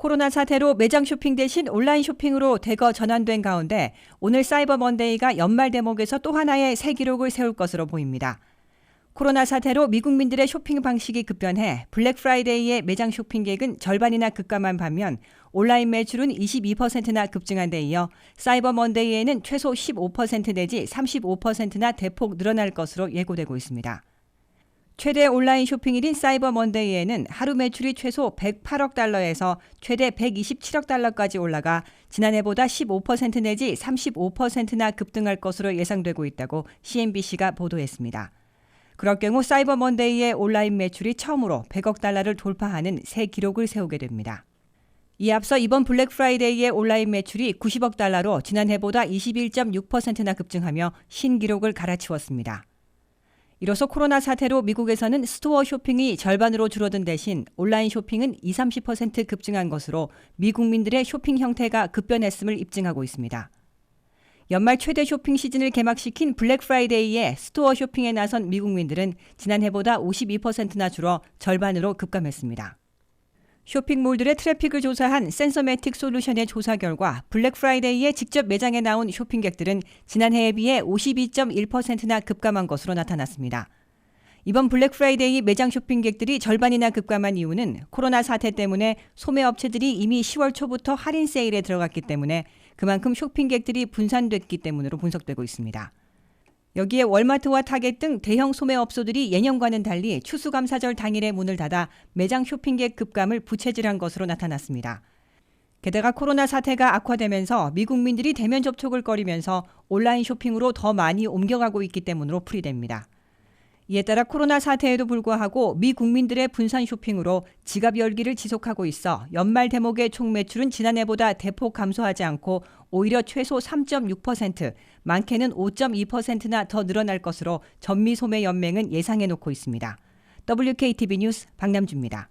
코로나 사태로 매장 쇼핑 대신 온라인 쇼핑으로 대거 전환된 가운데 오늘 사이버 먼데이가 연말 대목에서 또 하나의 새 기록을 세울 것으로 보입니다. 코로나 사태로 미국민들의 쇼핑 방식이 급변해 블랙 프라이데이의 매장 쇼핑객은 절반이나 급감한 반면 온라인 매출은 22%나 급증한 데 이어 사이버 먼데이에는 최소 15% 내지 35%나 대폭 늘어날 것으로 예고되고 있습니다. 최대 온라인 쇼핑 일인 사이버 먼데이에는 하루 매출이 최소 108억 달러에서 최대 127억 달러까지 올라가 지난해보다 15% 내지 35%나 급등할 것으로 예상되고 있다고 CNBC가 보도했습니다. 그럴 경우 사이버 먼데이의 온라인 매출이 처음으로 100억 달러를 돌파하는 새 기록을 세우게 됩니다. 이에 앞서 이번 블랙 프라이데이의 온라인 매출이 90억 달러로 지난해보다 21.6%나 급증하며 신기록을 갈아치웠습니다. 이로써 코로나 사태로 미국에서는 스토어 쇼핑이 절반으로 줄어든 대신 온라인 쇼핑은 20, 30% 급증한 것으로 미국민들의 쇼핑 형태가 급변했음을 입증하고 있습니다. 연말 최대 쇼핑 시즌을 개막시킨 블랙 프라이데이에 스토어 쇼핑에 나선 미국민들은 지난해보다 52%나 줄어 절반으로 급감했습니다. 쇼핑몰들의 트래픽을 조사한 센서매틱 솔루션의 조사 결과 블랙 프라이데이에 직접 매장에 나온 쇼핑객들은 지난해에 비해 52.1%나 급감한 것으로 나타났습니다. 이번 블랙 프라이데이 매장 쇼핑객들이 절반이나 급감한 이유는 코로나 사태 때문에 소매 업체들이 이미 10월 초부터 할인 세일에 들어갔기 때문에 그만큼 쇼핑객들이 분산됐기 때문으로 분석되고 있습니다. 여기에 월마트와 타겟 등 대형 소매업소들이 예년과는 달리 추수감사절 당일에 문을 닫아 매장 쇼핑객 급감을 부채질한 것으로 나타났습니다. 게다가 코로나 사태가 악화되면서 미국민들이 대면 접촉을 꺼리면서 온라인 쇼핑으로 더 많이 옮겨가고 있기 때문으로 풀이됩니다. 이에 따라 코로나 사태에도 불구하고 미 국민들의 분산 쇼핑으로 지갑 열기를 지속하고 있어 연말 대목의 총 매출은 지난해보다 대폭 감소하지 않고 오히려 최소 3.6%, 많게는 5.2%나 더 늘어날 것으로 전미 소매 연맹은 예상해 놓고 있습니다. WKTV 뉴스 박남주입니다.